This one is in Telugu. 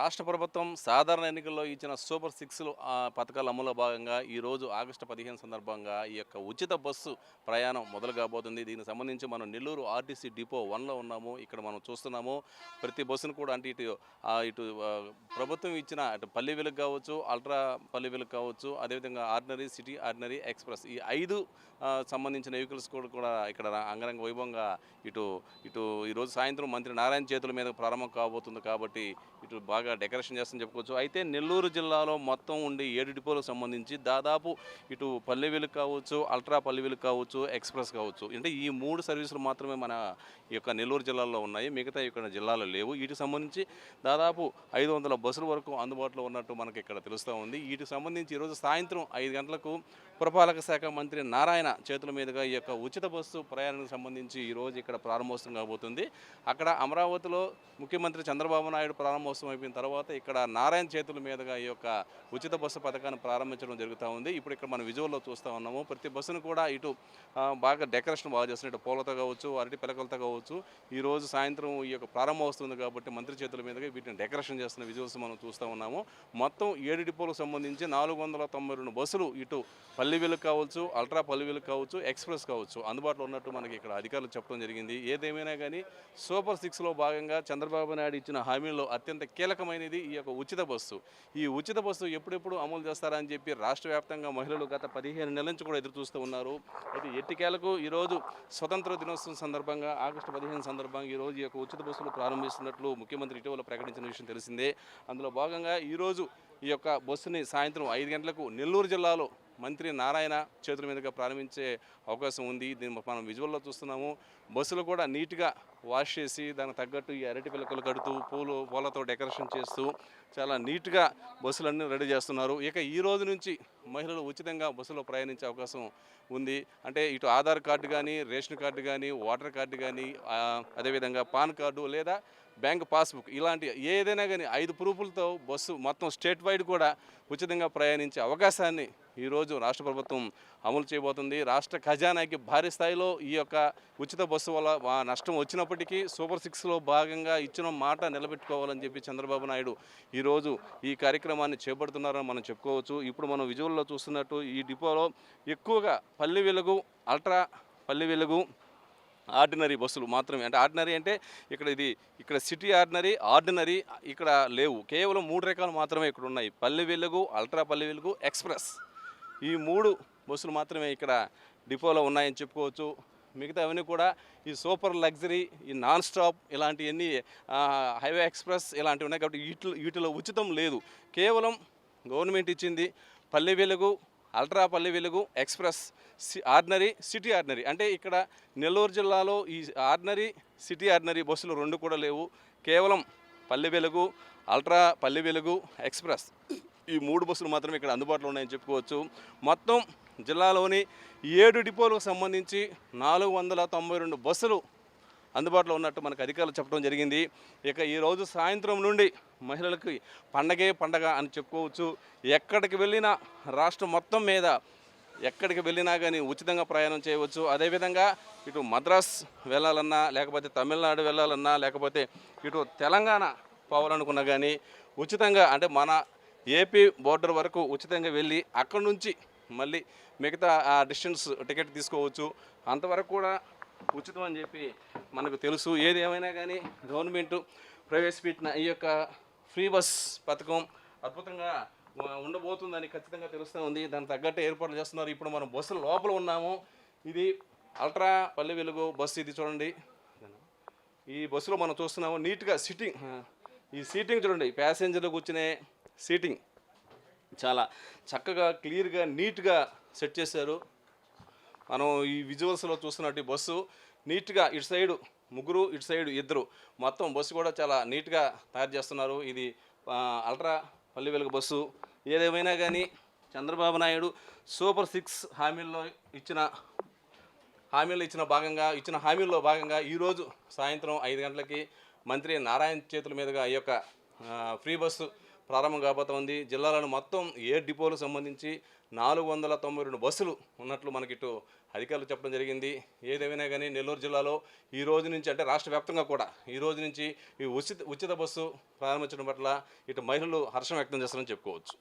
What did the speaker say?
రాష్ట్ర ప్రభుత్వం సాధారణ ఎన్నికల్లో ఇచ్చిన సూపర్ సిక్స్లు పథకాల అమలులో భాగంగా ఈరోజు ఆగస్టు పదిహేను సందర్భంగా ఈ యొక్క ఉచిత బస్సు ప్రయాణం మొదలు కాబోతుంది. దీనికి సంబంధించి మనం నెల్లూరు ఆర్టీసీ డిపో వన్లో ఉన్నాము. ఇక్కడ మనం చూస్తున్నాము. ప్రతి బస్సును కూడా అంటే ఇటు ఇటు ప్రభుత్వం ఇచ్చిన అటు పల్లె వెలుగు కావచ్చు అల్ట్రా పల్లె వెలుగు కావచ్చు అదేవిధంగా ఆర్డినరీ సిటీ ఆర్డినరీ ఎక్స్ప్రెస్ ఈ ఐదు సంబంధించిన వెహికల్స్ కూడా కూడా ఇక్కడ అంగరంగ వైభవంగా ఇటు ఇటు ఈరోజు సాయంత్రం మంత్రి నారాయణ చేతుల మీద ప్రారంభం కాబోతుంది. కాబట్టి ఇటు బాగా డెకరేషన్ చేస్తుందని చెప్పుకోవచ్చు. అయితే నెల్లూరు జిల్లాలో మొత్తం ఉండే ఏడు డిపోలకు సంబంధించి దాదాపు ఇటు పల్లె కావచ్చు అల్ట్రా పల్లెవీలు కావచ్చు ఎక్స్ప్రెస్ కావచ్చు. అంటే ఈ మూడు సర్వీసులు మాత్రమే మన ఈ యొక్క నెల్లూరు జిల్లాలో ఉన్నాయి. మిగతా ఇక్కడ జిల్లాలో లేవు. వీటికి సంబంధించి దాదాపు ఐదు వందల బస్సుల వరకు అందుబాటులో ఉన్నట్టు మనకి ఇక్కడ తెలుస్తూ ఉంది. వీటికి సంబంధించి ఈరోజు సాయంత్రం ఐదు గంటలకు పురపాలక శాఖ మంత్రి నారాయణ చేతుల మీదుగా ఈ యొక్క ఉచిత బస్సు ప్రయాణానికి సంబంధించి ఈరోజు ఇక్కడ ప్రారంభోత్సవం కాబోతుంది. అక్కడ అమరావతిలో ముఖ్యమంత్రి చంద్రబాబు నాయుడు ప్రారంభోత్సవం అయిపోయిన తర్వాత ఇక్కడ నారాయణ చేతుల మీదుగా ఈ యొక్క ఉచిత బస్సు పథకాన్ని ప్రారంభించడం జరుగుతూ ఉంది. ఇప్పుడు ఇక్కడ మనం విజువల్లో చూస్తూ ఉన్నాము. ప్రతి బస్సును కూడా ఇటు బాగా డెకరేషన్ బాగా చేస్తున్నట్టు పూలతో కావచ్చు అరటి పిలకలతో కావచ్చు ఈ రోజు సాయంత్రం ఈ యొక్క ప్రారంభం వస్తుంది కాబట్టి మంత్రి చేతుల మీదుగా వీటిని డెకరేషన్ చేస్తున్న విజువల్స్ మనం చూస్తూ ఉన్నాము. మొత్తం ఏడు డిపోలకు సంబంధించి నాలుగు వందల తొంభై రెండు బస్సులు ఇటు పల్లి కావచ్చు అల్ట్రా పల్లెవీలు కావచ్చు ఎక్స్ప్రెస్ కావచ్చు అందుబాటులో ఉన్నట్టు మనకి ఇక్కడ అధికారులు చెప్పడం జరిగింది. ఏదేమైనా కానీ సూపర్ సిక్స్లో భాగంగా చంద్రబాబు నాయుడు ఇచ్చిన హామీల్లో అత్యంత కీలక కీలకమైనది ఈ యొక్క ఉచిత బస్సు. ఈ ఉచిత బస్సు ఎప్పుడెప్పుడు అమలు చేస్తారని చెప్పి రాష్ట్ర వ్యాప్తంగా మహిళలు గత పదిహేను నెలల నుంచి కూడా ఎదురు చూస్తూ ఉన్నారు. అయితే ఎట్టికేలకు ఈరోజు స్వతంత్ర దినోత్సవం సందర్భంగా ఆగస్టు పదిహేను సందర్భంగా ఈరోజు ఈ యొక్క ఉచిత బస్సులు ప్రారంభిస్తున్నట్లు ముఖ్యమంత్రి ఇటీవల ప్రకటించిన విషయం తెలిసిందే. అందులో భాగంగా ఈరోజు ఈ యొక్క బస్సుని సాయంత్రం ఐదు గంటలకు నెల్లూరు జిల్లాలో మంత్రి నారాయణ చేతుల మీదుగా ప్రారంభించే అవకాశం ఉంది. దీన్ని మనం విజువల్లో చూస్తున్నాము. బస్సులు కూడా నీట్గా వాష్ చేసి దానికి తగ్గట్టు ఈ అరటి పిల్లకలు కడుతూ పూలు పూలతో డెకరేషన్ చేస్తూ చాలా నీట్గా బస్సులన్నీ రెడీ చేస్తున్నారు. ఇక ఈ రోజు నుంచి మహిళలు ఉచితంగా బస్సులో ప్రయాణించే అవకాశం ఉంది. అంటే ఇటు ఆధార్ కార్డు కానీ రేషన్ కార్డు కానీ ఓటర్ కార్డు కానీ అదేవిధంగా పాన్ కార్డు లేదా బ్యాంక్ పాస్బుక్ ఇలాంటి ఏదైనా కానీ ఐదు ప్రూఫ్లతో బస్సు మొత్తం స్టేట్ వైడ్ కూడా ఉచితంగా ప్రయాణించే అవకాశాన్ని ఈరోజు రాష్ట్ర ప్రభుత్వం అమలు చేయబోతుంది. రాష్ట్ర ఖజానాకి భారీ స్థాయిలో ఈ యొక్క ఉచిత బస్సు వల్ల నష్టం వచ్చినప్పటికీ సూపర్ సిక్స్లో భాగంగా ఇచ్చిన మాట నిలబెట్టుకోవాలని చెప్పి చంద్రబాబు నాయుడు ఈరోజు ఈ కార్యక్రమాన్ని చేపడుతున్నారని మనం చెప్పుకోవచ్చు. ఇప్పుడు మనం విజువల్లో చూస్తున్నట్టు ఈ డిపోలో ఎక్కువగా పల్లి వెలుగు అల్ట్రా పల్లి వెలుగు ఆర్డినరీ బస్సులు మాత్రమే. అంటే ఆర్డినరీ అంటే ఇక్కడ ఇది ఇక్కడ సిటీ ఆర్డినరీ ఆర్డినరీ ఇక్కడ లేవు. కేవలం మూడు రకాలు మాత్రమే ఇక్కడ ఉన్నాయి. Palle Velugu ultra Palle Velugu express. ఈ మూడు బస్సులు మాత్రమే ఇక్కడ డిపోలో ఉన్నాయని చెప్పుకోవచ్చు. మిగతా అవన్నీ కూడా ఈ సూపర్ లగ్జరీ ఈ నాన్ స్టాప్ ఇలాంటివన్నీ హైవే ఎక్స్ప్రెస్ ఇలాంటివి ఉన్నాయి కాబట్టి వీటిలో వీటిలో ఉచితం లేదు. కేవలం గవర్నమెంట్ ఇచ్చింది పల్లె వెలుగు అల్ట్రాపల్లి వెలుగు ఎక్స్ప్రెస్ సి ఆర్డినరీ సిటీ ఆర్డినరీ. అంటే ఇక్కడ నెల్లూరు జిల్లాలో ఈ ఆర్డినరీ సిటీ ఆర్డినరీ బస్సులు రెండు కూడా లేవు. కేవలం పల్లె వెలుగు అల్ట్రా పల్లె వెలుగు ఎక్స్ప్రెస్. ఈ మూడు బస్సులు మాత్రమే ఇక్కడ అందుబాటులో ఉన్నాయని చెప్పుకోవచ్చు. మొత్తం జిల్లాలోని ఏడు డిపోలకు సంబంధించి నాలుగు వందల తొంభై రెండు బస్సులు అందుబాటులో ఉన్నట్టు మనకు అధికారులు చెప్పడం జరిగింది. ఇక ఈరోజు సాయంత్రం నుండి మహిళలకి పండగే పండగ అని చెప్పుకోవచ్చు. ఎక్కడికి వెళ్ళినా రాష్ట్రం మొత్తం మీద ఎక్కడికి వెళ్ళినా కానీ ఉచితంగా ప్రయాణం చేయవచ్చు. అదేవిధంగా ఇటు మద్రాస్ వెళ్ళాలన్నా లేకపోతే తమిళనాడు వెళ్ళాలన్నా లేకపోతే ఇటు తెలంగాణ పోవాలనుకున్నా కానీ ఉచితంగా అంటే మన ఏపీ బోర్డర్ వరకు ఉచితంగా వెళ్ళి అక్కడి నుంచి మళ్ళీ మిగతా ఆ డిస్టెన్స్ టికెట్ తీసుకోవచ్చు. అంతవరకు కూడా ఉచితం అని చెప్పి మనకు తెలుసు. ఏది ఏమైనా కానీ గవర్నమెంట్ ప్రవేశపెట్టిన ఈ యొక్క ఫ్రీ బస్ పథకం అద్భుతంగా ఉండబోతుందని ఖచ్చితంగా తెలుస్తూ ఉంది. దానికి తగ్గట్టు ఏర్పాట్లు చేస్తున్నారు. ఇప్పుడు మనం బస్సు లోపల ఉన్నాము. ఇది అల్ట్రా పల్లె వెలుగు బస్సు ఇది చూడండి. ఈ బస్సులో మనం చూస్తున్నాము నీట్గా సిట్టింగ్ ఈ సీటింగ్ చూడండి. ప్యాసింజర్లు కూర్చునే సీటింగ్. చాలా చక్కగా క్లియర్గా నీట్గా సెట్ చేశారు. మనం ఈ విజువల్స్లో చూస్తున్నట్టు బస్సు నీట్గా ఇటు సైడు ముగ్గురు ఇటు సైడు ఇద్దరు. మొత్తం బస్సు కూడా చాలా నీట్గా తయారు చేస్తున్నారు. ఇది అల్ట్రా పల్లి వెలుగు బస్సు. ఏదేమైనా కానీ చంద్రబాబు నాయుడు సూపర్ సిక్స్ హామీల్లో ఇచ్చిన హామీలు ఇచ్చిన భాగంగా ఇచ్చిన హామీల్లో భాగంగా ఈరోజు సాయంత్రం ఐదు గంటలకి మంత్రి నారాయణ చేతుల మీదుగా ఈ యొక్క ఫ్రీ బస్సు ప్రారంభం కాబోతోంది. జిల్లాలోని మొత్తం ఏ డిపోలకు సంబంధించి నాలుగు వందల తొంభై రెండు బస్సులు ఉన్నట్లు మనకి ఇటు అధికారులు చెప్పడం జరిగింది. ఏదేమైనా కానీ నెల్లూరు జిల్లాలో ఈ రోజు నుంచి అంటే రాష్ట్ర వ్యాప్తంగా కూడా ఈ రోజు నుంచి ఈ ఉచిత ఉచిత బస్సు ప్రారంభించడం పట్ల ఇటు మహిళలు హర్షం వ్యక్తం చేస్తారని చెప్పుకోవచ్చు.